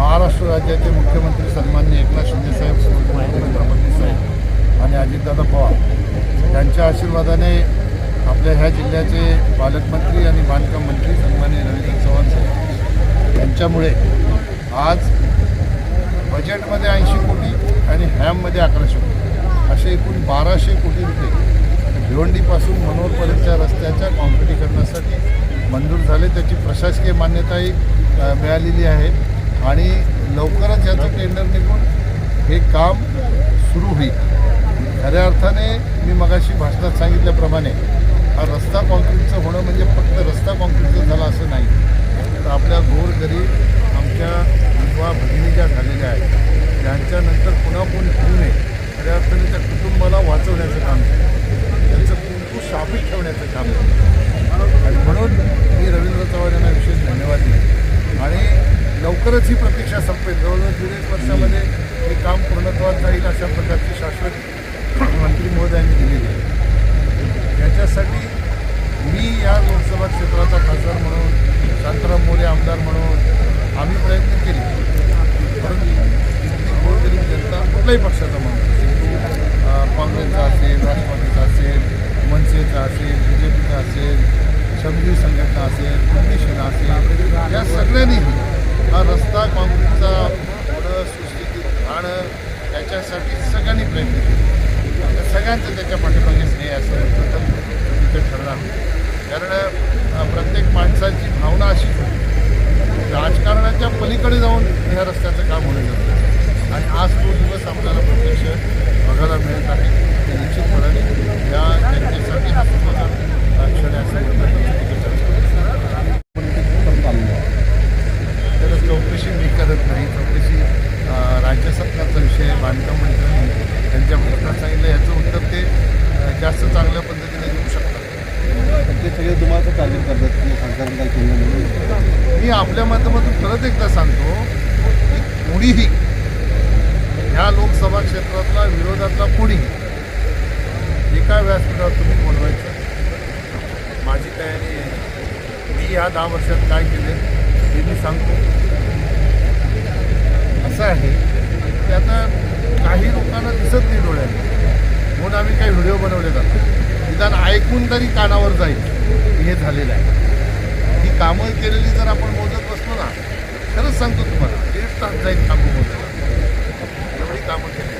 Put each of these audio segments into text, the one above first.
महाराष्ट्र राज्याचे मुख्यमंत्री सन्मान्य एकनाथ शिंदेसाहेब देवेंद्र फडणवीस साहेब आणि अजितदादा पवार यांच्या आशीर्वादाने आपल्या ह्या जिल्ह्याचे पालकमंत्री आणि बांधकाम मंत्री सन्मान्य रवींद्र चव्हाण साहेब यांच्यामुळे आज बजेटमध्ये ऐंशी कोटी आणि हॅममध्ये अकराशे कोटी असे एकूण बाराशे कोटी रुपये भिवंडीपासून मनोरपर्यंतच्या रस्त्याच्या कॉन्क्रिटीकरणासाठी मंजूर झाले. त्याची प्रशासकीय मान्यताही मिळालेली आहे. आणि लवकरच याचं टेंडर निघून हे काम सुरू होईल. खऱ्या अर्थाने मी मगाशी भाषणात सांगितल्याप्रमाणे हा रस्ता कॉन्क्रीटचं होणं म्हणजे फक्त रस्ता कॉन्क्रीटचं झालं असं नाही. तर आपल्या गोरगरीब आमच्या विधवा भगिनी ज्या झालेल्या आहेत त्यांच्यानंतर पुन्हा कोण होऊ नये खऱ्या अर्थाने त्या कुटुंबाला वाचवण्याचं काम केलं त्यांचं कुटुंब शापित ठेवण्याचं काम केलं आणि म्हणून मी रवींद्र चव्हाण यांना विशेष धन्यवाद दिले आणि लवकरच ही प्रतीक्षा संपेल. जवळजवळ दीड एक वर्षामध्ये हे काम पूर्णत्वात जाईल अशा प्रकारची शाश्वत मंत्री महोदयांनी दिलेली आहे. याच्यासाठी मी या लोकसभा क्षेत्राचा खासदार म्हणून शांताराम मोरे आमदार म्हणून आम्ही प्रयत्न केले. परंतु इथली गोरगरीब जनता कुठल्याही पक्षाचा माणूस काँग्रेसचा असेल राष्ट्रवादीचा असेल मनसेचा असेल बी जे पीचा असेल श्रमजीवी संघटना असेल फाउंडेशन असेल या सगळ्यांनीही हा रस्ता काँक्रीटचा पुढं सुस्थितीत राहणं त्याच्यासाठी सगळ्यांनी प्रयत्न केले. सगळ्यांचं त्याच्या पाठीमागे स्नेह असं प्रथम तिथे ठरणार कारण प्रत्येक माणसाची भावना अशी राजकारणाच्या पलीकडे जाऊन ह्या रस्त्याचं काम होणं जातं आणि आज तो दिवस आपला प्रत्यक्ष बघायला मिळत आहे ते निश्चितपणाने या जनतेसाठी हा सुखद अ, क्षण आहे असं म्हणतात. तर चौकशी मी करत नाही चौकशी अ, राज्य सरकारचा विषय आहे. बांधकाम मंत्र्यांनी त्यांच्या प्रश्नात सांगितलं याचं उत्तर ते अ, जास्त चांगल्या पद्धतीने देऊ शकतात ते सगळे तुम्हाला टार्गेट करतात की खासदार काय केलं म्हणून मी आपल्या माध्यमातून परत एकदा सांगतो की कोणीही ह्या लोकसभा क्षेत्रातला विरोधातला कोणीही एका व्यासपीठावर तुम्ही बोलवायचं. माझी तयारी आहे. मी या दहा वर्षात काय केले ते मी सांगतो. असं आहे की आता काही लोकांना दिसत नाही डोळ्यात. म्हणून आम्ही काही व्हिडिओ बनवले जातात निदान ऐकून तरी कानावर जाईल हे झालेलं आहे. कामं केलेली जर आपण मोजत बसलो ना खरंच सांगतो तुम्हाला दीड तास जाईल कामं मोजायला एवढी कामं केली.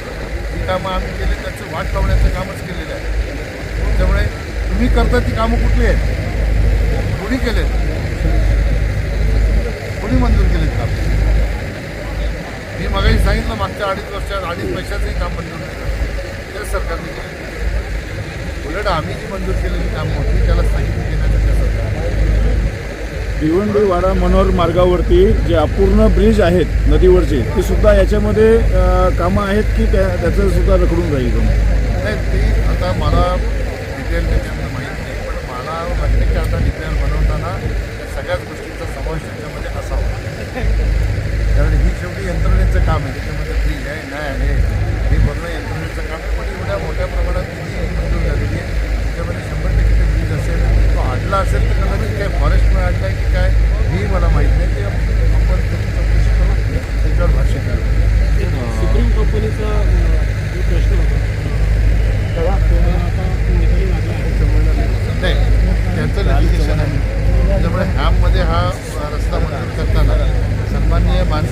ही कामं आम्ही केले त्याचं वाट लावण्याचं कामच केलेलं आहे. त्यामुळे तुम्ही करता ती कामं कुठली आहेत? कोणी केलेत? कोणी मंजूर केलेत काम? मी मगाही सांगितलं मागच्या अडीच वर्षात अडीच पैशाचंही काम मंजूर नाही झालं. ते सरकारने केलं उलट आम्ही जी मंजूर केलेली कामं होती त्याला सांगितलं भिवंडी वाडा मनोहर मार्गावरती जे अपूर्ण ब्रिज आहेत नदीवरचे ते सुद्धा याच्यामध्ये कामं आहेत की त्या त्याचं सुद्धा रखडून राहील नाही ते आता मला डिटेल त्याच्यामध्ये माहीत नाही पण मला वाटते की आता डिटेल बनवताना सगळ्याच गोष्टींचा समावेश त्याच्यामध्ये असावा. कारण ही शेवटी यंत्रणेचं काम आहे त्याच्यामध्ये फ्रीज आहे नाही आहे.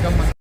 cámara.